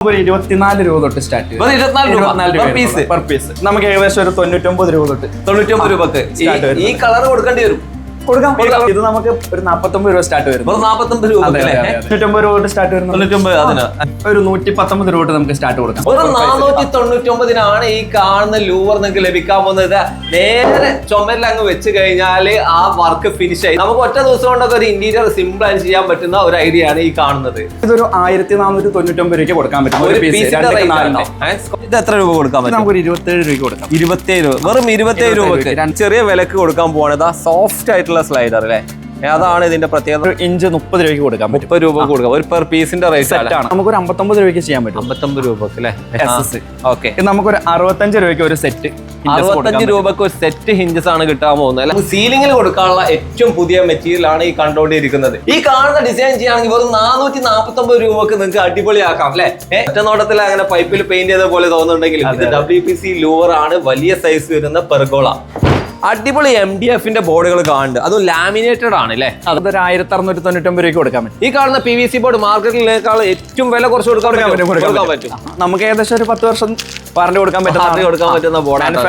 ഒരു ഇരുപത്തിനാല് രൂപ തൊട്ട് സ്റ്റാർട്ട് വെറും 24 രൂപ per piece. നമുക്ക് ഏകദേശം ഒരു തൊണ്ണൂറ്റൊമ്പത് രൂപ തൊട്ട് തൊണ്ണൂറ്റൊമ്പത് രൂപക്ക്. ഈ കളർ കൊടുക്കേണ്ടി വരും. കൊടുക്കാം ഇത് നമുക്ക് ഒരു നാപ്പത്തൊമ്പത് രൂപ സ്റ്റാർട്ട് വരുന്നു. നാപ്പത്തൊമ്പത് രൂപ. തൊണ്ണൂറ്റൊമ്പത് രൂപ തൊട്ട് സ്റ്റാർട്ട് വരുന്നു. തൊണ്ണൂറ്റൊമ്പത് അതിന്. ഒരു നൂറ്റി പത്തൊമ്പത് രൂപ തൊട്ട് നമുക്ക് സ്റ്റാർട്ട് കൊടുക്കാം. ഒരു നാനൂറ്റി തൊണ്ണൂറ്റി ഒമ്പതിനാണ് ഈ കാണുന്ന ലൂവർ നിങ്ങൾക്ക് ലഭിക്കാൻ പോകുന്നത്. നേരെ ചുമരിൽ അങ്ങ് വെച്ച് കഴിഞ്ഞാൽ ആ വർക്ക് ഫിനിഷ് ആയി. നമുക്ക് ഒറ്റ ദിവസം കൊണ്ടൊക്കെ ഒരു ഇന്റീരിയർ സിമ്പിൾ ആയി ചെയ്യാൻ പറ്റുന്ന ഒരു ഐഡിയ ആണ് ഈ കാണുന്നത്. ഇതൊരു ആയിരത്തി നാനൂറ്റി തൊണ്ണൂറ്റൊമ്പത് രൂപയ്ക്ക് കൊടുക്കാൻ പറ്റും. ഒരു പീസ് ഇത് എത്ര രൂപ കൊടുക്കാൻ പറ്റും? നമുക്ക് ഇരുപത്തേഴ് രൂപയ്ക്ക് കൊടുക്കാം. ഇരുപത്തേഴ് രൂപ വെറും ഇരുപത്തേഴ് രൂപക്ക് രൂപയ്ക്ക്. ചെറിയ വിലക്ക് കൊടുക്കാൻ പോകണത് ആ സോഫ്റ്റ് ആയിട്ടുള്ള സ്ലൈഡർ അല്ലേ? അതാണ് ഇതിന്റെ പ്രത്യേകത. ഒരു ഇഞ്ച് മുപ്പത് രൂപയ്ക്ക് കൊടുക്കാം മുപ്പത് രൂപ കൊടുക്കാം. ഒരു പെർ പീസിന്റെ റേറ്റ് സെറ്റ് ആണ്. നമുക്ക് ഒരു അമ്പത്തൊമ്പത് രൂപയ്ക്ക് ചെയ്യാൻ പറ്റും. അമ്പത്തൊമ്പത് രൂപക്ക് അല്ലേ. ഓക്കെ നമുക്കൊരു അറുപത്തഞ്ച് രൂപയ്ക്ക് ഒരു സെറ്റ് അറുപത്തഞ്ച് രൂപക്ക് ഒരു സെറ്റ് ഹിഞ്ചസ് ആണ് കിട്ടാൻ പോകുന്നത് അല്ലെ? സീലിംഗിൽ കൊടുക്കാനുള്ള ഏറ്റവും പുതിയ മെറ്റീരിയൽ ആണ് ഈ കണ്ടുകൊണ്ടിരിക്കുന്നത്. ഈ കാണുന്ന ഡിസൈൻ ചെയ്യുകയാണെങ്കിൽ വെറും നാനൂറ്റി നാൽപ്പത്തി ഒമ്പത് രൂപക്ക് നിങ്ങൾക്ക് അടിപൊളിയാക്കാം അല്ലെ? ഏറ്റവും നോട്ടത്തിൽ അങ്ങനെ പൈപ്പിൽ പെയിന്റ് ചെയ്ത പോലെ തോന്നുന്നുണ്ടെങ്കിൽ ഇത് ഡബ്ല്യു പി സി ലൂവർ ആണ്. വലിയ സൈസ് വരുന്ന പെർഗോള അടിപൊളി എം ഡി എഫിന്റെ ബോർഡുകൾ കാണുന്നുണ്ട്. അതും ലാമിനേറ്റഡ് ആണ് അല്ലേ അതൊരു ആയിരത്തി അറുന്നൂറ്റി തൊണ്ണൂറ്റൊമ്പത് രൂപയ്ക്ക് കൊടുക്കാൻ പറ്റും. ഈ കാണുന്ന പി വി സി ബോർഡ് മാർക്കറ്റിലേക്കാൾ ഏറ്റവും വില കുറച്ച് കൊടുക്കാൻ പറ്റും. കൊടുക്കാൻ പറ്റും. നമുക്ക് ഏകദേശം ഒരു പത്ത് വർഷം വാറണ്ടി കൊടുക്കാൻ പറ്റും പറ്റുന്ന കൊടുക്കാൻ പറ്റുന്ന ബോർഡാണ്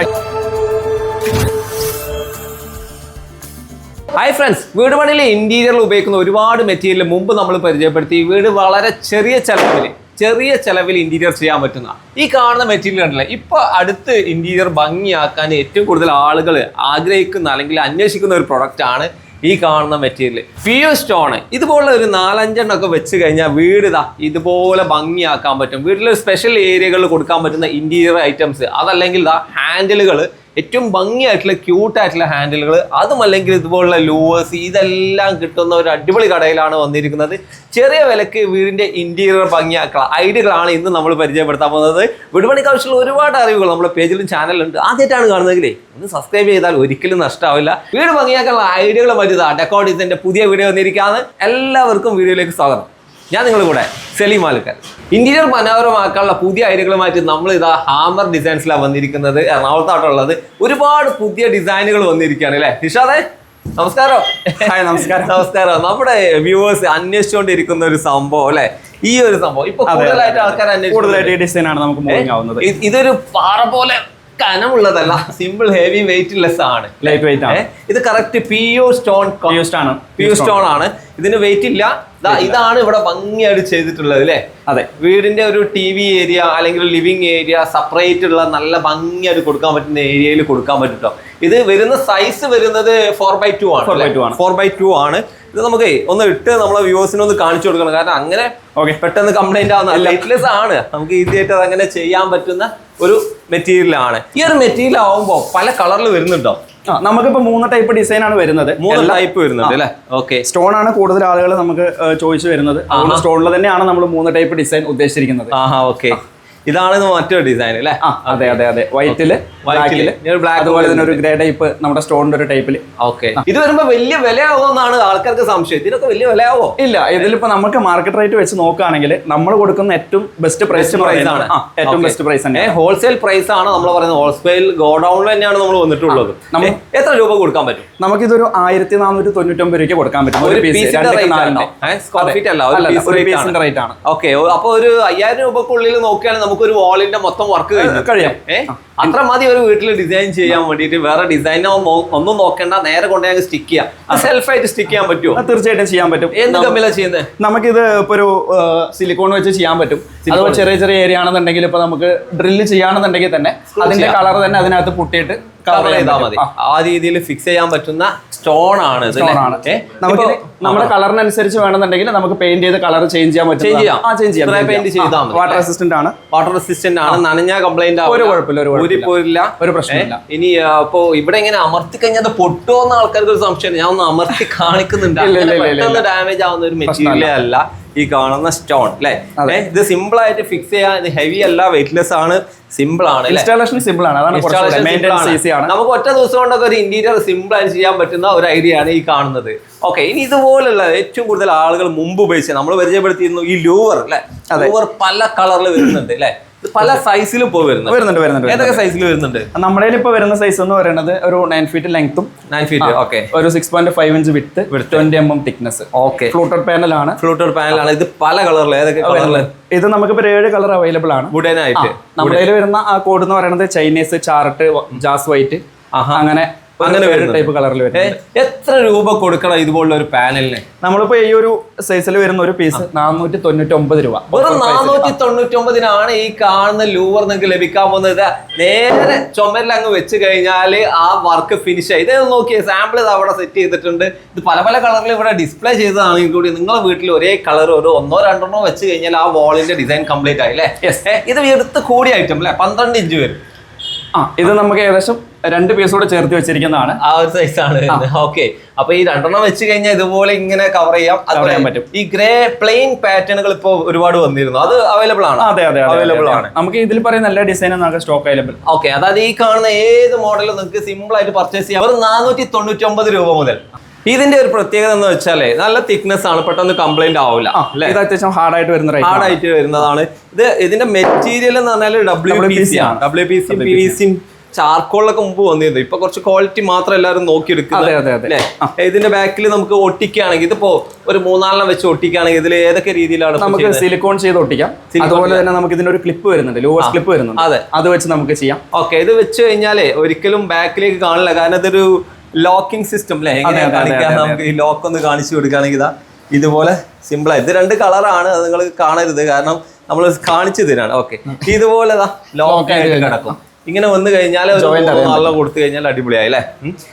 ഹായ് ഫ്രണ്ട്സ് വീട് പണിയിലെ ഇന്റീരിയറിൽ ഉപയോഗിക്കുന്ന ഒരുപാട് മെറ്റീരിയൽ മുമ്പ് നമ്മൾ പരിചയപ്പെടുത്തി. വീട് വളരെ ചെറിയ ചെലവിൽ ചെറിയ ചെലവിൽ ഇന്റീരിയർ ചെയ്യാൻ പറ്റുന്ന. ഈ കാണുന്ന മെറ്റീരിയൽ ഉണ്ടല്ലോ ഇപ്പൊ അടുത്ത് ഇന്റീരിയർ ഭംഗിയാക്കാൻ ഏറ്റവും കൂടുതൽ ആളുകൾ ആഗ്രഹിക്കുന്ന അല്ലെങ്കിൽ അന്വേഷിക്കുന്ന ഒരു പ്രൊഡക്റ്റ് ആണ് ഈ കാണുന്ന മെറ്റീരിയൽ ഫിയോ സ്റ്റോൺ ഇതുപോലുള്ള ഒരു നാലഞ്ചെണ്ണം ഒക്കെ വെച്ച് കഴിഞ്ഞാൽ വീട് ഇതാ ഇതുപോലെ ഭംഗിയാക്കാൻ പറ്റും. വീട്ടിലെ സ്പെഷ്യൽ ഏരിയകളിൽ കൊടുക്കാൻ പറ്റുന്ന ഇന്റീരിയർ ഐറ്റംസ് അതല്ലെങ്കിൽ ഇതാ ഹാൻഡിലുകൾ ഏറ്റവും ഭംഗിയായിട്ടുള്ള ക്യൂട്ടായിട്ടുള്ള ഹാൻഡിലുകൾ അതുമല്ലെങ്കിൽ ഇതുപോലുള്ള ലൂവേഴ്സ് ഇതെല്ലാം കിട്ടുന്ന ഒരു അടിപൊളി കടയിലാണ് വന്നിരിക്കുന്നത്. ചെറിയ വിലക്ക് വീടിന്റെ ഇന്റീരിയർ ഭംഗിയാക്കുക ഐഡിയകളാണ് ഇന്ന് നമ്മൾ പരിചയപ്പെടുത്താൻ പോകുന്നത്. വീടുപണിക്ക് ആവശ്യമുള്ള ഒരുപാട് അറിവുകൾ നമ്മുടെ പേജിലും ചാനലുണ്ട് ആദ്യമായിട്ടാണ് കാണുന്നതെങ്കിലേ ഒന്ന് സബ്സ്ക്രൈബ് ചെയ്താൽ ഒരിക്കലും നഷ്ടമാവില്ല വീട് ഭംഗിയാക്കാനുള്ള ഐഡിയകൾ മറ്റു ഡെക്കോഡ് ഇതിന്റെ പുതിയ വീഡിയോ വന്നിരിക്കുകയാണ്. എല്ലാവർക്കും വീഡിയോയിലേക്ക് സ്വാഗതം. ഞാൻ നിങ്ങളുടെ കൂടെ സെലീം ആലുക്കൽ ഇന്റീരിയർ മനോഹരമാക്കാനുള്ള പുതിയ ഐഡിയകളുമായിട്ട് നമ്മൾ ഇതാ ഹാമർ ഡിസൈൻസിലാണ് വന്നിരിക്കുന്നത് എറണാകുളത്തായിട്ടുള്ളത് ഒരുപാട് പുതിയ ഡിസൈനുകൾ വന്നിരിക്കുകയാണ് അല്ലേ? നിഷാദേ നമസ്കാരം. ഹായ് നമസ്കാരം. നമസ്കാരം. നമ്മുടെ വ്യൂവേഴ്സ് അന്വേഷിച്ചുകൊണ്ടിരിക്കുന്ന ഒരു സംഭവം അല്ലേ? ഈ ഒരു സംഭവം. ഇപ്പൊ കൂടുതലായിട്ട്. ആൾക്കാർ കൂടുതലായിട്ട് ഈ ഡിസൈൻ ആണ് നമുക്ക് ഇതൊരു പാറ പോലെ കനമുള്ളതല്ല. സിമ്പിൾ ഹെവി വെയിറ്റ് ലെസ് ആണ്. ലൈറ്റ് വെയിറ്റ് ആണ് ഇത് correct P U stone. P U stone ആണ്. ഇതിന് വെയിറ്റ് ഇല്ല. ഇതാണ് ഇവിടെ ഭംഗിയായിട്ട് ചെയ്തിട്ടുള്ളത് അല്ലേ അതെ. വീടിന്റെ ഒരു ടി വി ഏരിയ അല്ലെങ്കിൽ ലിവിങ് ഏരിയ സെപ്പറേറ്റ് ഉള്ള നല്ല ഭംഗിയായിട്ട് കൊടുക്കാൻ പറ്റുന്ന ഏരിയയിൽ കൊടുക്കാൻ പറ്റും ഇത് വരുന്ന സൈസ് വരുന്നത് ഫോർ ബൈ ടു ആണ് 4x2 ആണ്. ഫോർ ബൈ ടു ആണ്. ഇത് നമുക്ക് ഒന്ന് ഇട്ട് നമ്മളെ വ്യൂവേഴ്സിന് ഒന്ന് കാണിച്ചു കൊടുക്കണം. കാരണം അങ്ങനെ ഓക്കെ പെട്ടെന്ന് കംപ്ലൈന്റ് ആവുന്ന ലൈറ്റ്ലെസ് ആണ്. നമുക്ക് ഈസി ആയിട്ട് അത് അങ്ങനെ ചെയ്യാൻ പറ്റുന്ന ഒരു മെറ്റീരിയൽ ആണ് ഈ ഒരു മെറ്റീരിയൽ ആവുമ്പോൾ പല കളറിൽ വരുന്നുണ്ടോ? നമുക്കിപ്പോ മൂന്ന് ടൈപ്പ് ഡിസൈൻ ആണ് വരുന്നത്. മൂന്ന് ടൈപ്പ് വരുന്നുണ്ട് അല്ലേ? ഓക്കെ സ്റ്റോൺ ആണ് കൂടുതൽ ആളുകൾ നമുക്ക് ചോദിച്ചു വരുന്നത്. സ്റ്റോണിൽ തന്നെയാണ് നമ്മൾ മൂന്ന് ടൈപ്പ് ഡിസൈൻ ഉദ്ദേശിച്ചിരിക്കുന്നത്. ഓക്കെ ഇതാണ് ഇത് മറ്റൊരു ഡിസൈൻ അല്ലേ? അതെ അതെ അതെ. വൈറ്റിൽ വൈറ്റിൽ ബ്ലാക്ക് അതുപോലെ തന്നെ ഒരു ഗ്രേ ടൈപ്പ് നമ്മുടെ സ്റ്റോണിന്റെ ഒരു ടൈപ്പിൽ ഓക്കെ ഇത് വരുമ്പോ വലിയ വിലയാവോ വിലയാവുമെന്നാണ് ആൾക്കാർക്ക് സംശയം. ഇതിനൊക്കെ വലിയ വിലയാവോ? ഇല്ല ഇതിലിപ്പോ നമുക്ക് മാർക്കറ്റ് റേറ്റ് വെച്ച് നോക്കുകയാണെങ്കിൽ നമ്മൾ കൊടുക്കുന്ന ഏറ്റവും ബെസ്റ്റ് പ്രൈസ് പ്രൈസ് ആണ്. ഏറ്റവും ബെസ്റ്റ് പ്രൈസ് തന്നെ ഹോൾസെയിൽ പ്രൈസ് ആണ് നമ്മൾ പറയുന്നത്. ഹോൾസെയിൽ ഗോഡൌണിൽ തന്നെയാണ് നമ്മൾ വന്നിട്ടുള്ളത്. നമ്മൾ എത്ര രൂപ കൊടുക്കാൻ പറ്റും? നമുക്ക് ഇതൊരു ആയിരത്തി നാനൂറ്റി തൊണ്ണൂറ്റൊമ്പത് രൂപയ്ക്ക് കൊടുക്കാൻ പറ്റും ആണ്? ഒരു പീസിന്റെ റേറ്റ് ആണ്. ഓക്കെ അപ്പൊ ഒരു അയ്യായിരം രൂപക്കുള്ളിൽ നോക്കുകയാണെങ്കിൽ നമുക്ക് ഒരു വാളിന്റെ മൊത്തം വർക്ക് കഴിഞ്ഞു. കഴിയാം. ഏഹ് അത്ര മതി ഒരു വീട്ടിൽ ഡിസൈൻ ചെയ്യാൻ വേണ്ടിയിട്ട്. വേറെ ഡിസൈൻ ഒന്നും നോക്കണ്ട. നേരെ കൊണ്ടുപോയി സ്റ്റിക്ക് ചെയ്യാം. സെൽഫായിട്ട് സ്റ്റിക്ക് ചെയ്യാൻ പറ്റുമോ? തീർച്ചയായിട്ടും ചെയ്യാൻ പറ്റും. എന്ത് കമ്മിലാ ചെയ്യുന്നത് നമുക്കിത് ഇപ്പൊ ഒരു സിലിക്കോൺ വെച്ച് ചെയ്യാൻ പറ്റും. അതുപോലെ ചെറിയ ചെറിയ ഏരിയ ആണെന്നുണ്ടെങ്കിൽ ഇപ്പൊ നമുക്ക് ഡ്രില്ല് ചെയ്യാണെന്നുണ്ടെങ്കിൽ തന്നെ അതിന്റെ കളർ തന്നെ അതിനകത്ത് പുട്ടിയിട്ട് കവർ ചെയ്താൽ മതി ആ. രീതിയിൽ ഫിക്സ് ചെയ്യാൻ പറ്റുന്ന സ്റ്റോൺ ആണ് നമുക്ക് നമ്മുടെ കളറിനനുസരിച്ച് വേണമെന്നുണ്ടെങ്കിൽ നമുക്ക് പെയിന്റ് ചെയ്ത് കളർ ചേഞ്ച് ചെയ്യാൻ പറ്റും ചേഞ്ച് ചെയ്യാം. പെയിന്റ് ചെയ്താൽ മതി. വാട്ടർ റെസിസ്റ്റന്റ് ആണ്. വാട്ടർ റെസിസ്റ്റന്റ് ആണ്. നനഞ്ഞ കംപ്ലൈന്റ് ഒരു കുഴപ്പമില്ല, ഒരു കുഴപ്പമില്ല. ഒരു പ്രശ്നമില്ല. ഇനി ഇപ്പോ ഇവിടെ ഇങ്ങനെ അമർത്തി കഴിഞ്ഞാൽ അത് എന്ന ആൾക്കാർക്ക് ഒരു സംശയം ഞാൻ ഒന്ന് അമർത്തി കാണിക്കുന്നുണ്ട്. ഡാമേജ് ആവുന്ന ഒരു മെറ്റീരിയൽ അല്ല. ഈ കാണുന്ന സ്റ്റോൺ അല്ലെ. ഇത് സിമ്പിൾ ആയിട്ട് ഫിക്സ് ചെയ്യാൻ ഇത് ഹെവി അല്ല വെയിറ്റ്ലെസ് ആണ് സിമ്പിൾ ആണ് ഇൻസ്റ്റാളേഷൻ സിമ്പിൾ ആണ്. അതാണ്. നമുക്ക് ഒറ്റ ദിവസം കൊണ്ടൊക്കെ ഒരു ഇന്റീരിയർ സിമ്പിൾ ആയിട്ട് ചെയ്യാൻ പറ്റുന്ന ഒരു ഐഡിയ ആണ് ഈ കാണുന്നത്. ഓക്കെ ഇനി ഇതുപോലുള്ള ഏറ്റവും കൂടുതൽ ആളുകൾ മുമ്പ് ഉപയോഗിച്ചത് നമ്മൾ പരിചയപ്പെടുത്തിയിരുന്നു ഈ ലൂവർ അല്ലെ? ലൂവർ പല കളറിൽ വരുന്നുണ്ട് അല്ലെ? പല സൈസിലും ഇപ്പോൾ വരുന്നത് വരുന്നുണ്ട്. വരുന്നുണ്ട് ഏതൊക്കെ സൈസിൽ വരുന്നുണ്ട്? നമ്മുടെ ഇപ്പൊ വരുന്ന സൈസ് എന്ന് പറയുന്നത് ഒരു നയൻ ഫീറ്റ് ലെങ്ത്തും നയൻ ഫീറ്റ് ഓക്കെ ഒരു six point five inch width twenty M M thickness okay flutter പാനലാണ് ഫ്ലൂട്ടർ പാനലാണ് ഇത് പല കളറിൽ ഏതൊക്കെ കളറിൽ ഇത് നമുക്ക് നമുക്കിപ്പോൾ ഏഴ് കളർ അവൈലബിൾ ആണ്. വുഡനായിട്ട് നമ്മുടെ വരുന്ന ആ കോഡ് എന്ന് പറയുന്നത് ചൈനീസ് ചാർട്ട് ജാസ് വൈറ്റ്. അങ്ങനെ അങ്ങനെ വരുന്ന ടൈപ്പ് കളറിൽ വരുന്നത് എത്ര രൂപ കൊടുക്കണം ഇതുപോലുള്ള ഒരു പാനലിന്? നമ്മളിപ്പോ ഈ ഒരു സൈസിൽ വരുന്ന ഒരു പീസ് നാനൂറ്റി തൊണ്ണൂറ്റി ഒമ്പത് രൂപ. വെറും നാനൂറ്റി തൊണ്ണൂറ്റി ഒമ്പതിനാണ് ഈ കാണുന്ന ലൂവർ നിങ്ങൾക്ക് ലഭിക്കാൻ പോകുന്നത്. നേരെ ചുമരിൽ അങ്ങ് വെച്ച് കഴിഞ്ഞാൽ ആ വർക്ക് ഫിനിഷ് ആയി. ഇത് നോക്കിയേ സാമ്പിൾ ഇത് അവിടെ സെറ്റ് ചെയ്തിട്ടുണ്ട്. ഇത് പല പല കളറിൽ ഇവിടെ ഡിസ്പ്ലേ ചെയ്തതാണെങ്കിൽ കൂടി നിങ്ങളുടെ വീട്ടിൽ ഒരേ കളർ ഒരു ഒന്നോ രണ്ടെണ്ണോ വെച്ച് കഴിഞ്ഞാൽ ആ വാളിന്റെ ഡിസൈൻ കംപ്ലീറ്റ് ആയി അല്ലേ? ഇത് എടുത്ത് കൂടിയ ഐറ്റം അല്ലേ? പന്ത്രണ്ട് ഇഞ്ച് വരും. ആ ഇത് നമുക്ക് ഏകദേശം രണ്ട് പീസ് കൂടെ ചേർത്ത് വെച്ചിരിക്കുന്നതാണ്. ആ ഒരു സൈസ് ആണ് ഓക്കെ അപ്പൊ ഈ രണ്ടെണ്ണം വെച്ച് കഴിഞ്ഞാൽ ഇതുപോലെ ഇങ്ങനെ കവർ ചെയ്യാം. Cover ചെയ്യാൻ പറ്റും. ഈ ഗ്രേ പ്ലെയിൻ പാറ്റേണുകൾ ഇപ്പോൾ ഒരുപാട് വന്നിരുന്നു. അത് അവൈലബിൾ ആണ്? അതെ അതെ അവൈലബിൾ ആണ്. നമുക്ക് ഇതിൽ പറയുന്ന എല്ലാ ഡിസൈനും നമുക്ക് സ്റ്റോക്ക് അവൈലബിൾ ഓക്കെ അതായത് ഈ കാണുന്ന ഏത് മോഡലും നിങ്ങൾക്ക് സിമ്പിൾ ആയിട്ട് പർച്ചേസ് ചെയ്യാം. വെറും നാനൂറ്റി തൊണ്ണൂറ്റി ഒമ്പത് രൂപ മുതൽ. ഇതിന്റെ ഒരു പ്രത്യേകത എന്ന് വെച്ചാലേ നല്ല തിക്നെസ് ആണ് പെട്ടെന്ന് കംപ്ലൈന്റ് ആവില്ല ഇത് അത്യാവശ്യം ഹാർഡ് ആയിട്ട് വരുന്ന ഹാർഡ് ആയിട്ട് വരുന്നതാണ്. ഇത് ഇതിന്റെ മെറ്റീരിയൽ എന്ന് പറഞ്ഞാൽ ഡബ്ല്യു പി സി ആണ്. W P C P V സിയും ചാർക്കോളിലൊക്കെ മുമ്പ് വന്നിരുന്നു. ഇപ്പൊ കുറച്ച് ക്വാളിറ്റി മാത്രം എല്ലാവരും നോക്കിയെടുക്കുന്നത് ഇതിന്റെ ബാക്കിൽ നമുക്ക് ഒട്ടിക്കുകയാണെങ്കിൽ ഇതിപ്പോ ഒരു മൂന്നാലെണ്ണം വെച്ച് ഒട്ടിക്കുകയാണെങ്കിൽ ഇതിൽ ഏതൊക്കെ രീതിയിലാണ് നമുക്ക് സിലിക്കോൺ ചെയ്ത് ഒട്ടിക്കാം. അതുപോലെ തന്നെ നമുക്ക് ഇതിന്റെ ഒരു ക്ലിപ്പ് വരുന്നുണ്ട് ലോവർ ക്ലിപ്പ് വരുന്നുണ്ട്. അതെ. അത് വെച്ച് നമുക്ക് ചെയ്യാം. ഓക്കെ ഇത് വെച്ച് കഴിഞ്ഞാലേ ഒരിക്കലും ബാക്കിലേക്ക് കാണില്ല. കാരണം ഇതൊരു ലോക്കിംഗ് സിസ്റ്റം അല്ലേ എങ്ങനെ അതെ, അതെ, കാണിക്കാൻ നമുക്ക് ഈ ലോക്ക് ഒന്ന് കാണിച്ചു കൊടുക്കുകയാണെങ്കിൽ ഇതാ ഇതുപോലെ സിമ്പിൾ ഇത് രണ്ട് കളറാണ് അത് നിങ്ങൾ കാണരുത്. കാരണം നമ്മൾ കാണിച്ചു തരാണ്. ഓക്കെ ഇതുപോലെ ലോക്ക് ആയിട്ട് കിടക്കും. ഇങ്ങനെ വന്നു കഴിഞ്ഞാൽ നല്ല കൊടുത്തു കഴിഞ്ഞാൽ അടിപൊളിയായി അല്ലേ.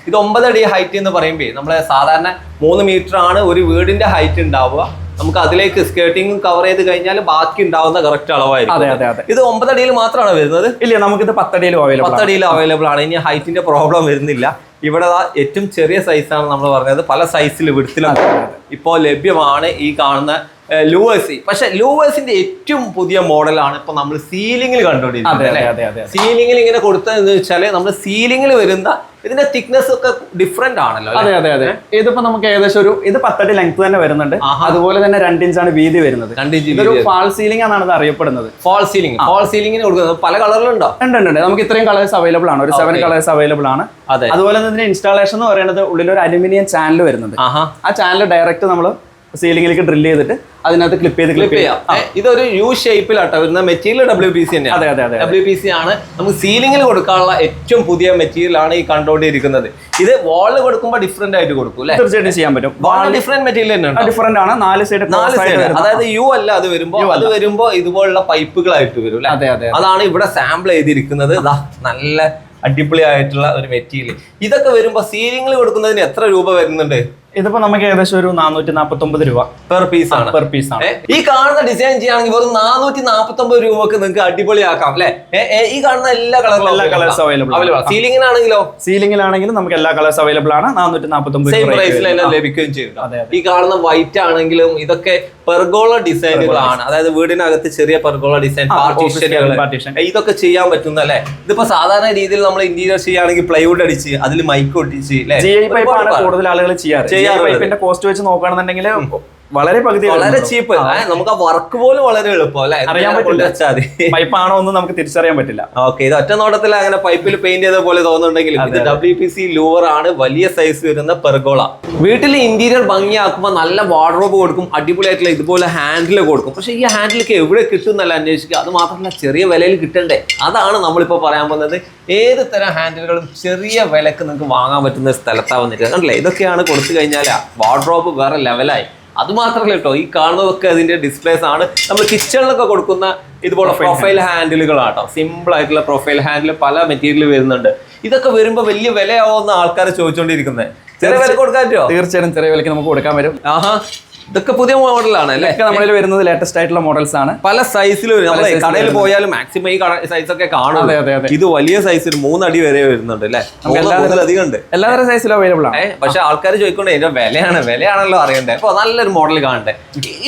ഇത് ഒമ്പതടി ഹൈറ്റ് എന്ന് പറയുമ്പോൾ നമ്മളെ സാധാരണ മൂന്ന് മീറ്റർ ആണ് ഒരു വീടിന്റെ ഹൈറ്റ് ഉണ്ടാവുക. നമുക്ക് അതിലേക്ക് സ്കേർട്ടിങ് കവർ ചെയ്ത് കഴിഞ്ഞാൽ ബാക്കി ഉണ്ടാവുന്ന കറക്റ്റ് അളവായിരിക്കും. ഇത് ഒമ്പതടിയിൽ മാത്രമാണ് വരുന്നത്? ഇല്ല നമുക്കിത് പത്തടിയിൽ പത്തടിയിൽ അവൈലബിൾ ആണ്. ഇനി ഹൈറ്റിന്റെ പ്രോബ്ലം വരുന്നില്ല. ഇവിടെ ഏറ്റവും ചെറിയ സൈസാണ് നമ്മൾ പറഞ്ഞത്. പല സൈസിൽ വിടുത്തിലാണ് ഇപ്പോൾ ലഭ്യമാണ് ഈ കാണുന്ന ലൂവേഴ്സി പക്ഷെ ലൂവേഴ്സിന്റെ ഏറ്റവും പുതിയ മോഡലാണ് ഇപ്പൊ നമ്മൾ സീലിംഗിൽ കണ്ടുപിടിക്കുന്നത് കണ്ടുകൊണ്ടിരിക്കുന്നത് സീലിംഗിൽ ഇങ്ങനെ കൊടുത്തതെന്ന് വെച്ചാൽ നമ്മൾ സീലിംഗിൽ വരുന്ന ഇതിന്റെ തിക്നെസ് ഒക്കെ ഡിഫറെന്റ് ആണല്ലോ? അതെ അതെ അതെ. ഇതിപ്പോ നമുക്ക് ഏകദേശം ഒരു ഇത് പത്തടി ലെങ്ത് തന്നെ വരുന്നുണ്ട്. അതുപോലെ തന്നെ രണ്ട് ആണ് വീതി വരുന്നത്. ഇതൊരു ഫാൾ സീലിംഗ് ആണ് ഇത് അറിയപ്പെടുന്നത്. ഫോൾ സീലിംഗ് ഫോൾ സീലിംഗിന് കൊടുക്കുന്നത്. പല കളറിലുണ്ടോ ഉണ്ട്? ഉണ്ട്. നമുക്ക് ഇത്രയും കളേഴ്സ് അവൈലബിൾ ആണ്. ഒരു സെവൻ കളേഴ്സ് അവൈലബിൾ ആണ്. അതെ. അതുപോലെ തന്നെ ഇൻസ്റ്റാളേഷൻ എന്ന് പറയുന്നത് ഉള്ളിൽ ഒരു അലുമിനിയം ചാനൽ വരുന്നുണ്ട് ആ ചാനൽ ഡയറക്റ്റ് നമ്മൾ സീലിംഗിലേക്ക് ഡ്രില്ല് ചെയ്തിട്ട് അതിനകത്ത് ക്ലിപ്പ് ചെയ്ത് ക്ലിപ്പ് ചെയ്യാം. ഇതൊരു യു ഷേപ്പിലാട്ടോ വരുന്ന മെറ്റീരിയൽ ഡബ്ല്യു പി സി തന്നെ അതെ അതെ അതെ ഡബ്ല്യു പി സി ആണ്. നമുക്ക് സീലിംഗിൽ കൊടുക്കാനുള്ള ഏറ്റവും പുതിയ മെറ്റീരിയൽ ആണ് ഈ കണ്ടുകൊണ്ടിരിക്കുന്നത്. ഇത് വാളിൽ കൊടുക്കുമ്പോൾ ഡിഫറെന്റ് ആയിട്ട് കൊടുക്കും അല്ലെ? തീർച്ചയായിട്ടും ചെയ്യാൻ പറ്റും. വാൾ ഡിഫറെന്റ് മെറ്റീരിയൽ തന്നെ ഡിഫറെന്റ് ആണ്. നാല് സൈഡ് നാല് സൈഡ് അതായത് യു അല്ല അത് വരുമ്പോൾ അത് വരുമ്പോൾ ഇതുപോലുള്ള പൈപ്പുകളായിട്ട് വരും അല്ലെ? അതെ അതെ അതാണ് ഇവിടെ സാമ്പിൾ ചെയ്തിരിക്കുന്നത്. നല്ല അടിപൊളിയായിട്ടുള്ള ഒരു മെറ്റീരിയൽ ഇതൊക്കെ വരുമ്പോൾ സീലിംഗിൽ കൊടുക്കുന്നതിന് എത്ര രൂപ വരുന്നുണ്ട്? ഇതിപ്പോ നമുക്ക് ഏകദേശം ഒരു നാനൂറ്റി നാപ്പത്തി ഒമ്പത് രൂപ പെർ പീസ് ആണ്. പെർ പീസ് ആണ്. ഈ കാണുന്ന ഡിസൈൻ ചെയ്യുകയാണെങ്കിൽ വെറും നാനൂറ്റി നാപ്പത്തി ഒമ്പത് രൂപക്ക് നിങ്ങൾക്ക് അടിപൊളിയാക്കാം അല്ലെ? ഈ കാണുന്ന എല്ലാ കളറിലും എല്ലാ കളേഴ്സ്. അവൈലബിൾ സീലിംഗിലാണെങ്കിലോ സീലിംഗിലാണെങ്കിലും നമുക്ക് എല്ലാ കളേഴ്സ് അവൈലബിൾ ആണ്. നാനൂറ്റി നാപ്പത്തി ഒമ്പത് പ്രൈസിൽ തന്നെ ലഭിക്കുകയും ചെയ്യും ഈ കാണുന്ന വൈറ്റ് ആണെങ്കിലും ഇതൊക്കെ പെർഗോള ഡിസൈനുകളാണ് അതായത് വീടിനകത്ത് ചെറിയ പെർഗോള ഡിസൈൻ പാർട്ടീഷൻ ഇതൊക്കെ ചെയ്യാൻ പറ്റുന്ന അല്ലേ? ഇതിപ്പോ സാധാരണ രീതിയിൽ നമ്മൾ ഇന്റീരിയർ ചെയ്യുകയാണെങ്കിൽ പ്ലൈവുഡ് അടിച്ച് അതിൽ മൈക്ക് ഒട്ടിച്ച് കൂടുതൽ ആളുകൾ ചെയ്യാറ്. ചെയ്യാറുള്ളത്. പൈപ്പിന്റെ കോസ്റ്റ് വെച്ച് നോക്കുകയാണെന്നുണ്ടെങ്കിൽ വളരെ പകുതി വളരെ ചീപ്പ്. നമുക്ക് ആ വർക്ക് പോലും വളരെ എളുപ്പം അല്ലെ? അറിയാൻ പറ്റില്ല. പൈപ്പ് ആണോ ഒന്നും നമുക്ക് തിരിച്ചറിയാൻ പറ്റില്ല. ഓക്കെ ഇത് ഒറ്റ നോട്ടത്തിൽ അങ്ങനെ പൈപ്പിൽ പെയിന്റ് ചെയ്ത പോലെ തോന്നുന്നുണ്ടെങ്കിൽ ഇത് ഡബ്ല്യു പി സി ലൂവർ ആണ് വലിയ സൈസ് വരുന്ന പെർഗോള. വീട്ടിൽ ഇന്റീരിയർ ഭംഗിയാക്കുമ്പോൾ നല്ല വാർഡ്രോബ് കൊടുക്കും അടിപൊളിയായിട്ടുള്ള ഇതുപോലെ ഹാൻഡിൽ കൊടുക്കും. പക്ഷെ ഈ ഹാൻഡിലൊക്കെ എവിടെ കിട്ടും എന്നല്ല അന്വേഷിക്കുക. അത് മാത്രമല്ല ചെറിയ വിലയിൽ കിട്ടണ്ടേ? അതാണ് നമ്മളിപ്പോൾ പറയാൻ പോകുന്നത്. ഏത് തരം ഹാൻഡിലുകളും ചെറിയ വിലക്ക് നിങ്ങൾക്ക് വാങ്ങാൻ പറ്റുന്ന സ്ഥലത്താണ് വന്നിരിക്കുന്നത്. കണ്ടില്ലേ? ഇതൊക്കെയാണ് കൊടുത്തു കഴിഞ്ഞാൽ വാർഡ്രോബ് വേറെ ലെവലായി അത് മാത്രമല്ല കേട്ടോ ഈ കാണുന്നതൊക്കെ അതിന്റെ ഡിസ്പ്ലേസ് ആണ്. നമ്മൾ കിച്ചണിലൊക്കെ കൊടുക്കുന്ന ഇതുപോലെ പ്രൊഫൈൽ ഹാൻഡിലുകളാട്ടോ സിമ്പിൾ ആയിട്ടുള്ള പ്രൊഫൈൽ ഹാൻഡിൽ പല മെറ്റീരിയൽ വരുന്നുണ്ട്. ഇതൊക്കെ വരുമ്പോൾ വലിയ വിലയാവുന്ന ആൾക്കാർ ചോദിച്ചുകൊണ്ടിരിക്കുന്നത് ചെറിയ വില കൊടുക്കാൻ പറ്റുമോ തീർച്ചയായും ചെറിയ വിലക്ക് നമുക്ക് കൊടുക്കാൻ വരും ആഹാ. ഇതൊക്കെ പുതിയ മോഡലാണ് അല്ലേ? ഇതൊക്കെ നമ്മളിൽ വരുന്നത് ലേറ്റസ്റ്റ് ആയിട്ടുള്ള മോഡൽസ് ആണ്. പല സൈസിൽ വരും നമ്മളെ കടയിൽ. പോയാലും മാക്സിമം ഈ സൈസ് ഒക്കെ കാണും. ഇത് വലിയ സൈസിൽ മൂന്നടി വരെ വരുന്നുണ്ട് അല്ലേ? അധികം ഉണ്ട്. എല്ലാതരം സൈസിലും അവൈലബിൾ ആണ്. പക്ഷെ ആൾക്കാർ ചോദിക്കൊണ്ട് ഇതിന്റെ വിലയാണ് വിലയാണല്ലോ അറിയണ്ടേ? അപ്പൊ നല്ലൊരു മോഡൽ കാണണ്ടേ?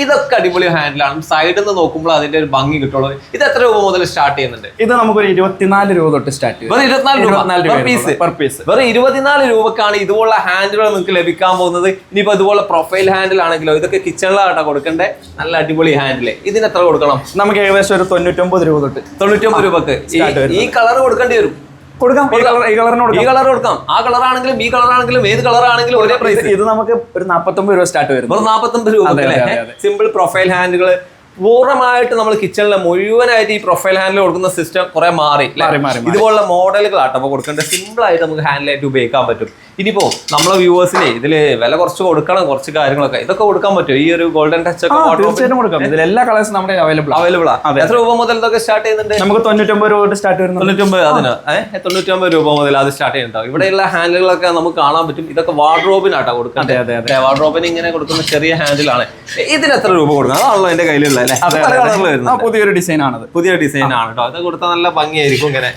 ഇതൊക്കെ അടിപൊളി ഹാൻഡിലാണ് സൈഡിൽ നിന്ന് നോക്കുമ്പോൾ അതിന്റെ ഒരു ഭംഗി കിട്ടുള്ളൂ. ഇത് എത്ര രൂപ മുതൽ സ്റ്റാർട്ട് ചെയ്യുന്നുണ്ട്? ഇത് നമുക്കൊരു ഇരുപത്തിനാല് രൂപ തൊട്ട് സ്റ്റാർട്ട് ചെയ്യും. ഇരുപത്തിനാല് രൂപ? piece. പെർ പീസ് വെറും ഇരുപത്തിനാല് രൂപക്കാണ് ഇതുപോലുള്ള ഹാൻഡിലുകൾ നിങ്ങൾക്ക് ലഭിക്കാൻ പോകുന്നത്. ഇനിയിപ്പോ ഇതുപോലെ പ്രൊഫൈൽ ഹാൻഡിൽ ആണെങ്കിലോ ഇത് നിങ്ങൾക്ക് കിച്ചണിലാകട്ടെ കൊടുക്കണ്ടേ. നല്ല അടിപൊളി ഹാൻഡിൽ ഇതിന് എത്ര കൊടുക്കണം? നമുക്ക് ഏകദേശം ഒരു തൊണ്ണൂറ്റൊമ്പത് രൂപ തൊട്ട്. തൊണ്ണൂറ്റൊമ്പത് രൂപക്ക്. ഈ- കളർ കൊടുക്കേണ്ടി വരും. കൊടുക്കാം. ഈ കളറിന് ഈ കളർ കൊടുക്കാം. ആ കളർ ആണെങ്കിലും ഈ കളർ ആണെങ്കിലും ഏത് കളർ ആണെങ്കിലും ഒരേ പ്രൈസ് ഇത് നമുക്ക് ഒരു നാപ്പത്തൊമ്പത് രൂപ സ്റ്റാർട്ട് വരുന്നു. ഒരു നാപ്പത്തൊമ്പത് രൂപ. സിമ്പിൾ പ്രൊഫൈൽ ഹാൻഡുകൾ പൂർണമായിട്ട് നമ്മൾ കിച്ചണിലെ മുഴുവനായിട്ട് ഈ പ്രൊഫൈൽ ഹാൻഡിൽ കൊടുക്കുന്ന സിസ്റ്റം കുറെ മാറി. ഇതുപോലുള്ള മോഡലുകളാട്ടോ അപ്പൊ കൊടുക്കേണ്ടത് സിമ്പിൾ ആയിട്ട് നമുക്ക് ഹാൻഡിലായിട്ട് ഉപയോഗിക്കാൻ പറ്റും. ഇനിയിപ്പോ നമ്മളെ വ്യൂവേഴ്സിനെ ഇതിൽ വില കുറച്ച് കൊടുക്കണം കുറച്ച് കാര്യങ്ങളൊക്കെ. ഇതൊക്കെ കൊടുക്കാൻ പറ്റുമോ? ഈ ഒരു ഗോൾഡൻ ടച്ച് ഒക്കെ തീർച്ചയായിട്ടും കൊടുക്കാം. ഇതിൽ എല്ലാ കളേഴ്സും നമ്മുടെ അവൈലബിൾ അവൈലബിൾ ആണ് എത്ര രൂപ മുതൽ ഇതൊക്കെ സ്റ്റാർട്ട് ചെയ്യുന്നുണ്ട്? നമുക്ക് തൊണ്ണൂറ്റൊമ്പത് രൂപ സ്റ്റാർട്ട് വരുന്നു തൊണ്ണൂറ്റൊമ്പത് അതിന്. ഏഹ് തൊണ്ണൂറ്റൊമ്പത് രൂപ മുതൽ അത് സ്റ്റാർട്ട് ചെയ്യുന്നുണ്ടാവും ഇവിടെയുള്ള ഹാൻഡിലുകളൊക്കെ നമുക്ക് കാണാൻ പറ്റും. ഇതൊക്കെ വാർഡ്രോബിനാട്ടോ കൊടുക്കുന്നത്. അതെ, അതെ, വാർഡ്രോബിന് ഇങ്ങനെ കൊടുക്കുന്ന ചെറിയ ഹാൻഡിലാണ് ഇതിന് എത്ര രൂപ കൊടുക്കുന്നത് അതാണല്ലോ എന്റെ കയ്യിലുള്ള അല്ലേ? വരുന്നത്. പുതിയൊരു ഡിസൈൻ ആണ് പുതിയ ഡിസൈൻ ആണ് കേട്ടോ അത് കൊടുത്താൽ നല്ല ഭംഗിയായിരിക്കും ഇങ്ങനെ?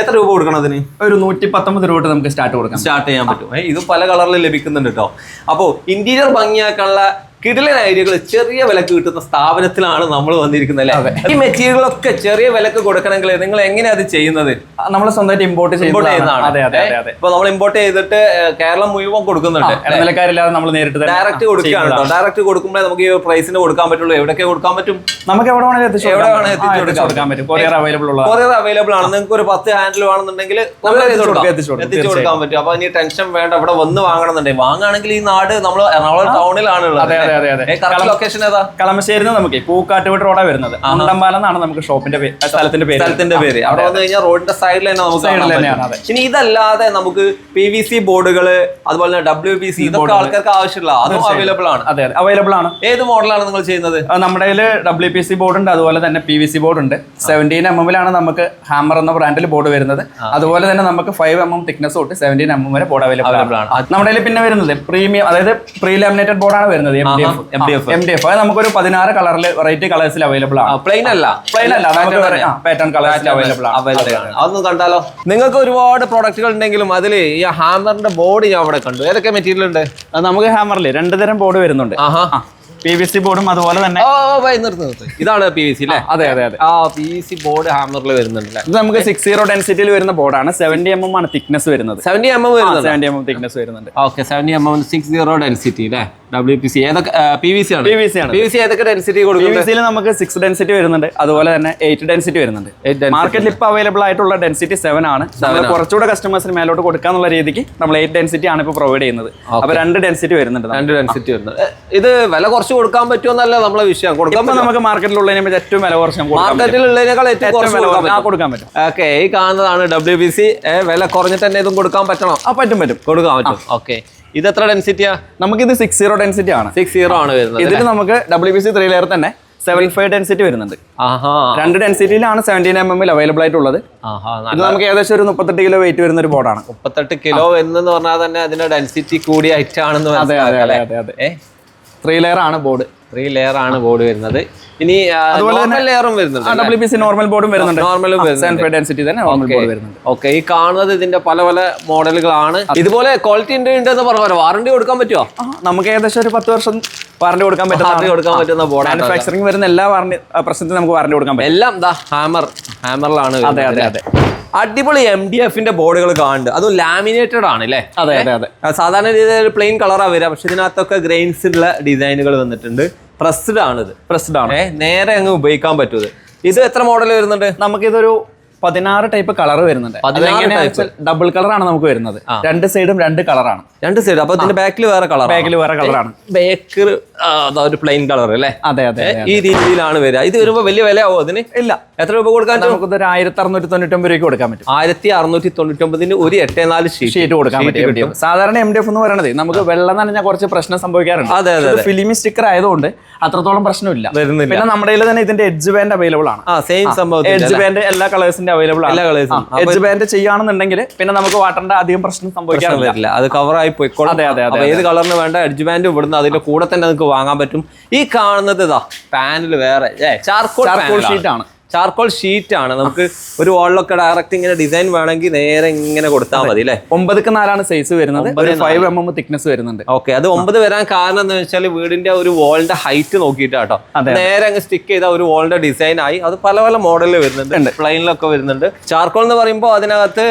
എത്ര രൂപ കൊടുക്കണം അതിന്? ഒരു നൂറ്റി പത്തൊമ്പത് രൂപ നമുക്ക് സ്റ്റാർട്ട് കൊടുക്കാം. സ്റ്റാർട്ട് ചെയ്യാൻ പറ്റും. ഇത് പല കളറിൽ ലഭിക്കുന്നുണ്ട് കേട്ടോ അപ്പോൾ ഇന്റീരിയർ ഭംഗിയാക്കാനുള്ള കിടിലൻ ഐഡിയകൾ ചെറിയ വിലക്ക് കിട്ടുന്ന സ്ഥാപനത്തിലാണ് നമ്മൾ വന്നിരിക്കുന്നത് അല്ലേ? ഈ മെറ്റീരിയലൊക്കെ ചെറിയ വിലക്ക് കൊടുക്കണമെങ്കിൽ നിങ്ങൾ എങ്ങനെയാ അത് ചെയ്യുന്നത്? നമ്മൾ സ്വന്തമായിട്ട് ഇമ്പോർട്ട് ഇമ്പോർട്ട് ചെയ്യുന്നതാണ്. ഇപ്പൊ നമ്മൾ ഇമ്പോർട്ട് ചെയ്തിട്ട് കേരളം മുഴുവൻ കൊടുക്കുന്നുണ്ട്. ഇടനിലക്കാരില്ലാതെ നമ്മൾ നേരിട്ട് ഡയറക്റ്റ് കൊടുക്കുകയാണ് ഡയറക്റ്റ് കൊടുക്കുമ്പോഴേ നമുക്ക് ഈ പ്രൈസിന് കൊടുക്കാൻ പറ്റുള്ളൂ. എവിടെയൊക്കെ കൊടുക്കാൻ പറ്റും? നമുക്ക് എവിടെ വേണമെങ്കിലും എത്തിച്ചു എവിടെ. വേണമെങ്കിലും കൊടുക്കാൻ പറ്റും. കൊറിയർ അവൈലബിൾ ഉള്ള കൊറിയർ അവൈലബിൾ ആണ്. നിങ്ങൾക്ക് ഒരു പത്ത് ഹാൻഡിൽ വേണമെന്നുണ്ടെങ്കിൽ നമ്മൾ എത്തിച്ചു കൊടുക്കാൻ പറ്റും. അപ്പൊ ഇനി ടെൻഷൻ വേണ്ട. ഇവിടെ വന്ന് വാങ്ങണമെന്നുണ്ടെങ്കിൽ വാങ്ങുകയാണെങ്കിൽ ഈ നാട് നമ്മൾ എറണാകുളം ടൗണിലാണ് ഉള്ളത് അതെ, അതെ, ലൊക്കേഷൻ ഏതാ? കളമശ്ശേരി നമുക്ക് പൂക്കാട്ടുവീട് റോഡാ വരുന്നത്. അണ്ടമ്പാലം എന്നാണ് നമുക്ക് ഷോപ്പിന്റെ പേര് സ്ഥലത്തിന്റെ പേര്. സ്ഥലത്തിന്റെ പേര്. അവിടെ വന്നു കഴിഞ്ഞാൽ റോഡിന്റെ സൈഡിൽ തന്നെ നമുക്ക് Side ൽ തന്നെയാണ്. ഇനി ഇതല്ലാതെ നമുക്ക് പി വി സി ബോർഡുകൾ അതുപോലെ തന്നെ ഡബ്ല്യു പി സി ഇതൊക്കെ ആൾക്കാർക്ക് ആവശ്യമുള്ള അതും അവൈലബിൾ ആണ്. അതെ അതെ. അവൈലബിൾ ആണ്. ഏത് മോഡലാണ് നിങ്ങൾ ചെയ്യുന്നത്? നമ്മുടെ കയ്യിൽ ഡബ്ല്യു പി സി ബോർഡ് ഉണ്ട് അതുപോലെ തന്നെ പി വി സി ബോർഡ് ഉണ്ട്. സെവന്റീൻ എം എമ്മിലാണ് നമുക്ക് ഹാമർ എന്ന ബ്രാൻഡിൽ ബോർഡ് വരുന്നത്. അതുപോലെ തന്നെ നമുക്ക് ഫൈവ് എം എം തിക്നെസ് തൊട്ട് സെവന്റീൻ എം എം വരെ ബോർഡ് അവൈലബിൾ ആണ്. നമ്മുടെ കയ്യിൽ പിന്നെ വരുന്നത് പ്രീമിയം അതായത് പ്രീ ലാമിനേറ്റഡ് ബോർഡാണ് വരുന്നത്. എം. എം ഡി എഫ് അത് നമുക്കൊരു പതിനാറ് കളറിൽ വെറൈറ്റി കളേഴ്സിൽ അവൈലബിൾ ആണ്. പ്ലെയിൻ അല്ല. പ്ലെയിൻ അല്ല. പാറ്റേൺ കളേഴ്സിൽ അവൈലബിൾ ആണ്. അവൈലബിൾ ആണ്. അതൊന്ന് കണ്ടാലോ? നിങ്ങൾക്ക് ഒരുപാട് പ്രോഡക്റ്റുകൾ ഉണ്ടെങ്കിലും അതിൽ ഈ ഹാമറിന്റെ ബോർഡ് ഞാൻ അവിടെ കണ്ടു. ഏതൊക്കെ മെറ്റീരിയൽ ഉണ്ട്? നമുക്ക് ഹാമറിൽ രണ്ട് തരം ബോർഡ് വരുന്നുണ്ട്. ആഹാ. പി വി സി ബോർഡും അതുപോലെ തന്നെ. ഓ ബൈ നിർത്ത് നിർത്ത്. ഇതാണ് പി വി സി അല്ലേ അതെ അതെ അതെ. ആ പി വി സി ബോർഡ് ഹാമറിൽ വരുന്നുണ്ട് അല്ലേ ഇത് നമുക്ക് സിക്സ് സീറോ ഡെൻസിറ്റിയിൽ വരുന്ന ബോർഡാണ് സെവന്റി എം എം ആണ് തിക്നെസ് വരുന്നത്. സെവന്റി എം എം വരുന്നുണ്ട്? സെവന്റി എം എം തിക്നെസ് വരുന്നുണ്ട്. Okay seventy M M six zero density അല്ലേ ഡബ്ല്യു പി സി ഏതൊക്കെ പി വി സി ആണ്? പി വി സി ആണ്. പി വി സി ഏതൊക്കെ ഡെൻസിറ്റി കൊടുക്കും പി വി സിയിൽ നമുക്ക് സിക്സ് ഡെൻസിറ്റി വരുന്നുണ്ട്. അതുപോലെ തന്നെ എയ്റ്റ് ഡെൻസിറ്റി വരുന്നുണ്ട്. മാർക്കറ്റിൽ ഇപ്പോൾ അവൈലബിൾ ആയിട്ടുള്ള ഡെൻസിറ്റി സെവൻ ആണ്. കുറച്ചുകൂടെ കസ്റ്റമേഴ്സിന് മേലോട്ട് കൊടുക്കാന്നുള്ള രീതിക്ക് നമ്മൾ എയ്റ്റ് ഡെൻസിറ്റി ആണ് ഇപ്പോൾ പ്രൊവൈഡ് ചെയ്യുന്നത്. അപ്പോൾ രണ്ട് ഡെൻസിറ്റി വരുന്നുണ്ട്. രണ്ട് ഡെൻസിറ്റി വരുന്നത് ഇത് വില കുറച്ച് കൊടുക്കാൻ പറ്റുമെന്നല്ല നമ്മളെ വിഷയം. കൊടുക്കാൻ നമുക്ക് നമുക്ക് മാർക്കറ്റിലുള്ളതിനെ പറ്റി ഏറ്റവും വില കുറച്ച് മാർക്കറ്റിലുള്ളതിനേക്കാൾ ഏറ്റവും കുറച്ച് കൊടുക്കാൻ കുറച്ച്. പറ്റും. ഓക്കെ ഈ കാണുന്നതാണ് ഡബ്ല്യു ബി സി വില കുറഞ്ഞിട്ട് തന്നെ ഇതും കൊടുക്കാൻ പറ്റണം? ആ പറ്റും പറ്റും. കൊടുക്കാൻ പറ്റും. ഓക്കെ. ഇത് എത്ര ഡെൻസിറ്റിയാ നമുക്കിത് സിക്സ് സീറോ ഡെൻസിറ്റി ആണ്. സിക്സ് സീറോ ആണ് വരുന്നത് ഇതിൽ നമുക്ക് W B C three layer തന്നെ സെവൻ ഫൈവ് ഡെൻസിറ്റി വരുന്നുണ്ട്. ആഹാ. രണ്ട് ഡെൻസിറ്റിയിലാണ് സെവന്റീൻ എം എമ്മിൽ അവൈലബിൾ ആയിട്ടുള്ളത്. ആഹാ ഇത് നമുക്ക് ഏകദേശം ഒരു മുപ്പത്തെട്ട് കിലോ വെയിറ്റ് വരുന്ന ഒരു ബോർഡാണ് മുപ്പത്തെട്ട് കിലോ എന്ന് പറഞ്ഞാൽ തന്നെ അതിന്റെ ഡെൻസിറ്റി കൂടിയ ഐറ്റാണെന്ന് അതെ അതെ അതെ അതെ ത്രീ ലെയർ ആണ് ബോർഡ് ത്രീ ലെയർ ആണ് ബോർഡ് വരുന്നത്. ഇനി നോർമൽ ലെയറും വരുന്നുണ്ട് ഡബ്ല്യു സി നോർമൽ ബോർഡും വരുന്നുണ്ട്. നോർമലും ഡെൻസിറ്റി തന്നെ നോർമൽ ബോർഡ് വരുന്നുണ്ട്. ഓക്കെ ഈ കാണുന്നത് ഇതിന്റെ പല പല മോഡലുകളാണ്. ഇതുപോലെ ക്വാളിറ്റി ഉണ്ട് ഉണ്ട് എന്ന് പറഞ്ഞ വാറണ്ടി കൊടുക്കാൻ പറ്റുമോ നമുക്ക് ഏകദേശം ഒരു പത്ത് വർഷം വാറണ്ടി കൊടുക്കാൻ വാറണ്ടി പറ്റുന്ന കൊടുക്കാൻ പറ്റുന്ന ബോർഡ് മാനുഫാക്ചറിംഗ് വരുന്ന എല്ലാ വാറണ്ടി പ്രശ്നത്തിനും നമുക്ക് വാറണ്ടി കൊടുക്കാൻ പറ്റും. എല്ലാം ദാ ഹാമർ ഹാമറിലാണ് അതെ അതെ അതെ. അടിപൊളി എം ഡി എഫിന്റെ ബോർഡുകൾ കാണുന്നുണ്ട്. അതും ലാമിനേറ്റഡ് ആണ് അല്ലേ അതെ അതെ അതെ. സാധാരണ രീതിയിൽ പ്ലെയിൻ കളറാ വരിക പക്ഷെ ഇതിനകത്തൊക്കെ ഗ്രെയിൻസ് ഉള്ള ഡിസൈനുകൾ വന്നിട്ടുണ്ട്. പ്രസ്ഡ് ആണ് ഇത് പ്രസ്ഡ് ആണ് നേരെ അങ്ങ് ഉപയോഗിക്കാൻ പറ്റും ഇത് എത്ര മോഡൽ വരുന്നുണ്ട്? നമുക്കിതൊരു പതിനാറ് ടൈപ്പ് കളർ വരുന്നുണ്ട്. ഡബിൾ കളറാണ് നമുക്ക് വരുന്നത്. രണ്ട് സൈഡും രണ്ട് കളറാണ് രണ്ട് സൈഡ് അപ്പൊ ഇതിന്റെ ബാക്കിൽ വേറെ കളർ ബാക്കിൽ വേറെ കളറാണ് ബാക്ക് ഒരു പ്ലെയിൻ കളർ അല്ലേ? അതെ അതെ ഈ രീതിയിലാണ് വരിക. ഇത് വരുമ്പോ വലിയ വില ആവോ അതിന്? ഇല്ല. എത്ര രൂപ കൊടുക്കാൻ നമുക്ക് ഒരു ആയിരത്തി അറുന്നൂറ്റി തൊണ്ണൂറ്റൊമ്പത് രൂപയ്ക്ക് കൊടുക്കാൻ പറ്റും. ആയിരത്തി അറുന്നൂറ്റി തൊണ്ണൂറ്റി ഒമ്പതിന് ഒരു എട്ടേ നാല് ഷീറ്റ് കൊടുക്കാൻ പറ്റും. സാധാരണ എം ഡി എഫ് എന്ന് പറയുന്നത് നമുക്ക് വെള്ളം നനഞ്ഞാൽ കുറച്ച് പ്രശ്നം സംഭവിക്കാറുണ്ട്. അതെ, അതെ, ഫിലിമി സ്റ്റിക്കർ ആയതുകൊണ്ട് അത്രത്തോളം പ്രശ്നമില്ല. വരുന്നില്ല. പിന്നെ നമ്മുടെ തന്നെ ഇതിന്റെ എഡ്ജ് ബാൻഡ് അവൈലബിൾ ആണ്. സെയിം സംഭവം എഡ്ജ് ബാൻഡ് എല്ലാ കളേഴ്സിന്റെ അവൈലബിൾ ആണ്. എല്ലാ കളേഴ്സും എഡ്ജ് ബാൻഡ് ചെയ്യുകയാണെന്നുണ്ടെങ്കിൽ പിന്നെ നമുക്ക് വാട്ടറിന്റെ അധികം പ്രശ്നം സംഭവിക്കാറില്ല. അത് അത് ആയി പോയിക്കോളും. അതെ, അതെ, അതെ, ഏത് കളറിന് വേണ്ട എഡ്ജ് ബാൻഡ് ഇവിടുന്ന് അതിന്റെ കൂടെ തന്നെ നിങ്ങൾക്ക് വാങ്ങാൻ പറ്റും. ഈ കാണുന്നത് ഇതാ പാനൽ വേറെ. ചാർക്കോൾ ഷീറ്റ് ആണ്. ചാർക്കോൾ ഷീറ്റ് ആണ് നമുക്ക് ഒരു വാളിലൊക്കെ ഡയറക്റ്റ് ഇങ്ങനെ ഡിസൈൻ വേണമെങ്കിൽ നേരെ ഇങ്ങനെ കൊടുത്താൽ മതി അല്ലേ? ഒമ്പതിക്ക് നാലാണ് സൈസ് വരുന്നത്. ഫൈവ് എം എം തിക്നെസ് വരുന്നുണ്ട്. ഓക്കെ അത് ഒമ്പത് വരാൻ കാരണം എന്താ വെച്ചാൽ വീടിന്റെ ഒരു വാളിന്റെ ഹൈറ്റ് നോക്കിയിട്ടാട്ടോ നേരെ അങ്ങ് സ്റ്റിക്ക് ചെയ്ത ഒരു വാളിന്റെ ഡിസൈൻ ആയി. അത് പല പല മോഡലിൽ വരുന്നുണ്ട്. പ്ലെയിനിലൊക്കെ വരുന്നുണ്ട്. ചാർക്കോൾ എന്ന് പറയുമ്പോൾ അതിനകത്ത്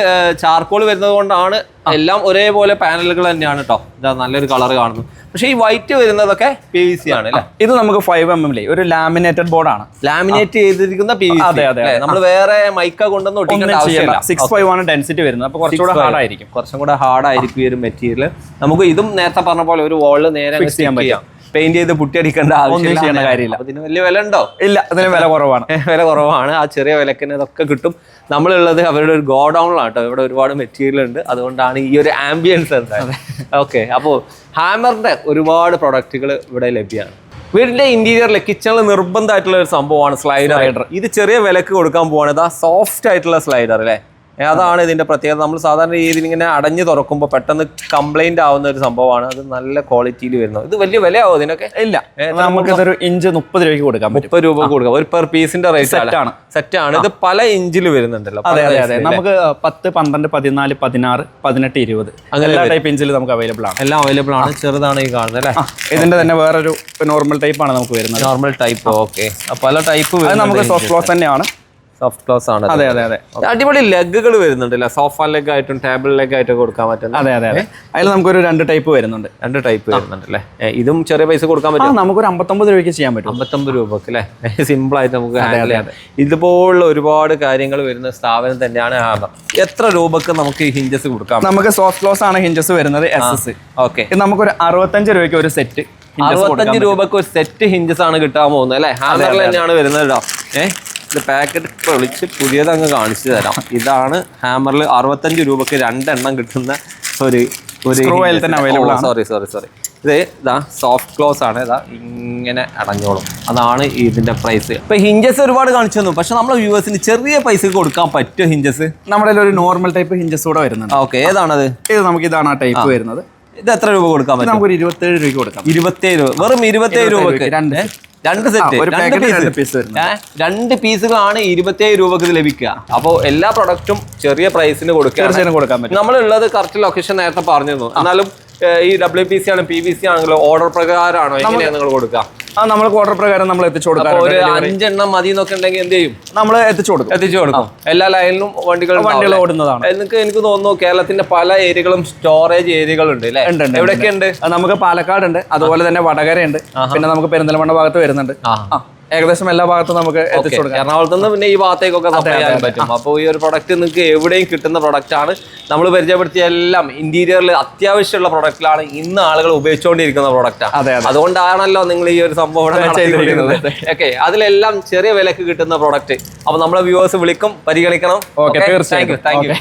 ചാർക്കോൾ വരുന്നത് കൊണ്ടാണ് എല്ലാം ഒരേപോലെ പാനലുകൾ തന്നെയാണ് കേട്ടോ ഇതാ നല്ലൊരു കളർ കാണുന്നു. പക്ഷേ ഈ വൈറ്റ് വരുന്നതൊക്കെ പി വി സി ആണ് അല്ലേ? ഇത് നമുക്ക് ഫൈവ് എം എം ഒരു ലാമിനേറ്റഡ് ബോർഡാണ് ലാമിനേറ്റ് ചെയ്തിരിക്കുന്ന പി വി അതെ, അതെ, നമ്മൾ വേറെ മൈക്ക കൊണ്ടൊന്നും ഒട്ടിക്കേണ്ട ആവശ്യമില്ല. സിക്സ് ഫൈവ് ആണ് ഡെൻസിറ്റി വരുന്നത് അപ്പൊ കുറച്ചുകൂടെ ഹാർഡ് ആയിരിക്കും. കുറച്ചും കൂടെ ഹാർഡ് ആയിരിക്കും ഈ ഒരു മെറ്റീരിയൽ നമുക്ക് ഇതും നേരത്തെ പറഞ്ഞ പോലെ ഒരു വാളിൽ നേരെ ഫിക്സ് ചെയ്യാൻ ചെയ്യാം. പെയിന്റ് ചെയ്ത് പുട്ടിയടിക്കേണ്ട ആവശ്യമില്ല ചെയ്യേണ്ട കാര്യമില്ല. അതിന് വലിയ വില ഉണ്ടോ ഇല്ല അതിന് വില കുറവാണ്. വില കുറവാണ്. ആ ചെറിയ വിലക്കിന് ഇതൊക്കെ കിട്ടും. നമ്മളുള്ളത് അവരുടെ ഒരു ഗോഡൗണിലാണ് കേട്ടോ. ഇവിടെ ഒരുപാട് മെറ്റീരിയൽ ഉണ്ട്. അതുകൊണ്ടാണ് ഈ ഒരു ആംബിയൻസ് എന്തായാലും ഓക്കെ അപ്പോൾ ഹാമറിന്റെ ഒരുപാട് പ്രൊഡക്റ്റുകൾ ഇവിടെ ലഭ്യമാണ്. വീടിന്റെ ഇന്റീരിയറിൽ കിച്ചണിൽ നിർബന്ധമായിട്ടുള്ള ഒരു സംഭവമാണ് സ്ലൈഡർ ഇത് ചെറിയ വിലക്ക് കൊടുക്കാൻ പോവാണ്. ഇതാ സോഫ്റ്റ് ആയിട്ടുള്ള സ്ലൈഡർ അല്ലേ? അതാണ് ഇതിന്റെ പ്രത്യേകത. നമ്മൾ സാധാരണ രീതിയിൽ ഇങ്ങനെ അടഞ്ഞു തുറക്കുമ്പോൾ പെട്ടെന്ന് കംപ്ലൈന്റ് ആവുന്ന ഒരു സംഭവമാണ്. അത് നല്ല ക്വാളിറ്റിയിൽ വരുന്നത് ഇത് വലിയ വിലയാവും ഇതിനൊക്കെ? ഇല്ല. നമുക്ക് ഇതൊരു ഇഞ്ച് മുപ്പത് രൂപയ്ക്ക് കൊടുക്കാം മുപ്പത് രൂപ കൊടുക്കാം. ഒരു പെർ പീസിന്റെ റേറ്റ് സെറ്റ് ആണ്. സെറ്റ് ആണ് ഇത് പല ഇഞ്ചിൽ വരുന്നുണ്ടല്ലോ. അതെ അതെ അതെ. നമുക്ക് പത്ത് പന്ത്രണ്ട് പതിനാല് പതിനാറ് പതിനെട്ട് ഇരുപത്. എല്ലാ ടൈപ്പ് ഇഞ്ചിൽ നമുക്ക് അവൈലബിൾ ആണ്. എല്ലാം അവൈലബിൾ ആണ്. ചെറുതാണ് ഈ കാണുന്നത് അല്ലേ? ഇതിന്റെ തന്നെ വേറൊരു നോർമൽ ടൈപ്പ് ആണ് നമുക്ക് വരുന്നത്. നോർമൽ ടൈപ്പ് ഓക്കെ പല ടൈപ്പ് നമുക്ക് സോഫ്റ്റ് ക്ലോസ് തന്നെയാണ്. സോഫ്റ്റ് ക്ലോസ് ആണ് അതെ അതെ അതെ. അടിപൊളി ലെഗുകൾ വരുന്നുണ്ടല്ലേ? സോഫ ലെഗ് ആയിട്ടും ടേബിൾ ലെഗ് ആയിട്ടും കൊടുക്കാൻ പറ്റുന്നത് അതെ അതെ അതെ. അതിൽ നമുക്കൊരു രണ്ട് ടൈപ്പ് വരുന്നുണ്ട്. രണ്ട് ടൈപ്പ് വരുന്നുണ്ട് അല്ലേ ഇതും ചെറിയ പൈസ കൊടുക്കാൻ പറ്റും നമുക്കൊരു അമ്പത്തൊമ്പത് രൂപയ്ക്ക് ചെയ്യാൻ പറ്റും. അമ്പത്തൊമ്പത് രൂപക്ക് അല്ലേ? സിമ്പിൾ ആയിട്ട് നമുക്ക് ഹാൻഡിൽ ചെയ്യാം. ഇതുപോലുള്ള ഒരുപാട് കാര്യങ്ങൾ വരുന്ന സ്ഥാപനം തന്നെയാണ് എത്ര രൂപക്ക് നമുക്ക് ഹിഞ്ചസ് കൊടുക്കാം? നമുക്ക് സോഫ്റ്റ് ക്ലോസ് ആണ് ഹിഞ്ചസ് വരുന്നത് എസ് എസ് ഓക്കെ നമുക്കൊരു അറുപത്തഞ്ച് രൂപയ്ക്ക് ഒരു സെറ്റ് അറുപത്തഞ്ച് രൂപക്ക് ഒരു സെറ്റ് ഹിഞ്ചസ് ആണ് കിട്ടാൻ പോകുന്നത് അല്ലേ? ഹാമറിൽ തന്നെയാണ് വരുന്നത് കേട്ടോ ഏഹ് ഇത് പാക്കറ്റ് പൊളിച്ച് പുതിയത് അങ്ങ് കാണിച്ചു തരാം. ഇതാണ് ഹാമറിൽ അറുപത്തഞ്ച് രൂപക്ക് രണ്ടെണ്ണം കിട്ടുന്ന ഒരു ഒരു. സോറി സോറി സോറി ഇത് ഇതാ സോഫ്റ്റ് ക്ലോസ് ആണ്. ഇതാ ഇങ്ങനെ അടഞ്ഞോളും. അതാണ് ഇതിന്റെ പ്രൈസ് ഇപ്പൊ ഹിഞ്ചസ് ഒരുപാട് കാണിച്ചു തന്നു. പക്ഷെ നമ്മളെ വ്യൂവേഴ്സിന് ചെറിയ പൈസ കൊടുക്കാൻ പറ്റും ഹിഞ്ചസ് നമ്മുടെ ഒരു നോർമൽ ടൈപ്പ് ഹിഞ്ചസ് കൂടെ വരുന്നുണ്ട്. ഓക്കെ ഏതാണത്? ഇത് നമുക്ക് ഇതാണ് ആ ടൈപ്പ് വരുന്നത്. ഇത് എത്ര രൂപ കൊടുക്കാൻ പറ്റും? നമുക്ക് ഇരുപത്തേഴ് രൂപ കൊടുക്കാം. ഇരുപത്തേഴ് രൂപ. വെറും ഇരുപത്തേഴ് രൂപക്ക് രണ്ട്? രണ്ട് സെറ്റ് രണ്ട് പീസ്? രണ്ട് പീസുകളാണ് ഇരുപത്തിയേഴ് രൂപക്ക് ഇത് ലഭിക്കുക. അപ്പോൾ എല്ലാ പ്രൊഡക്റ്റും ചെറിയ പ്രൈസിന് കൊടുക്കുക കൊടുക്കാൻ പറ്റും. നമ്മളുള്ളത് കറക്റ്റ് ലൊക്കേഷൻ നേരത്തെ പറഞ്ഞിരുന്നു. എന്നാലും ഈ ഡബ്ല്യു പി സി ആണ് പി ബി സി ആണെങ്കിലും ഓർഡർ പ്രകാരമാണോ എങ്ങനെയാണ് നിങ്ങൾ കൊടുക്കുക? ആ നമ്മൾ ഓർഡർ പ്രകാരം നമ്മൾ എത്തിച്ചു കൊടുക്കാം. ഒരു അഞ്ചെണ്ണം മതി എന്നൊക്കെ ഉണ്ടെങ്കിൽ എന്ത് ചെയ്യും? നമ്മൾ എത്തിച്ചു കൊടുക്കും. എത്തിച്ചു കൊടുക്കും. എല്ലാ ലൈനിലും വണ്ടികൾ വണ്ടികൾ ഓടുന്നതാണ്. എനിക്ക് എനിക്ക് തോന്നുന്നു കേരളത്തിന്റെ പല ഏരിയകളും സ്റ്റോറേജ് ഏരിയകളുണ്ട് അല്ലേ? ഉണ്ട്, ഉണ്ട്, എവിടെയൊക്കെ ഉണ്ട്. നമുക്ക് പാലക്കാട് ഉണ്ട് അതുപോലെ തന്നെ വടകര ഉണ്ട് പിന്നെ നമുക്ക് പെരിന്തൽമണ്ണ ഭാഗത്ത് വരുന്നുണ്ട്. ഏകദേശം എല്ലാ ഭാഗത്തും നമുക്ക് എത്തിച്ചു കൊടുക്കാം. എറണാകുളത്ത് നിന്ന് പിന്നെ ഈ ഭാഗത്തേക്കൊക്കെ സപ്ലൈ ചെയ്യാൻ പറ്റും. അപ്പോൾ ഈ ഒരു പ്രൊഡക്റ്റ് നിങ്ങൾക്ക് എവിടെയും കിട്ടുന്ന പ്രൊഡക്റ്റ് ആണ്. നമ്മൾ പരിചയപ്പെടുത്തിയ എല്ലാം ഇന്റീരിയറിൽ അത്യാവശ്യമുള്ള പ്രൊഡക്റ്റിലാണ് ഇന്ന് ആളുകൾ ഉപയോഗിച്ചുകൊണ്ടിരിക്കുന്ന പ്രൊഡക്റ്റ് ആണ് അതെ, അതെ. അതുകൊണ്ടാണല്ലോ നിങ്ങൾ ഈ ഒരു സംഭവം ചെയ്തിരിക്കുന്നത്. ഓക്കെ അതിലെല്ലാം ചെറിയ വിലക്ക് കിട്ടുന്ന പ്രൊഡക്റ്റ് അപ്പൊ നമ്മളെ വ്യൂവേഴ്സ് വിളിക്കും പരിഗണിക്കണം. ഓക്കെ തീർച്ചയായും താങ്ക് യു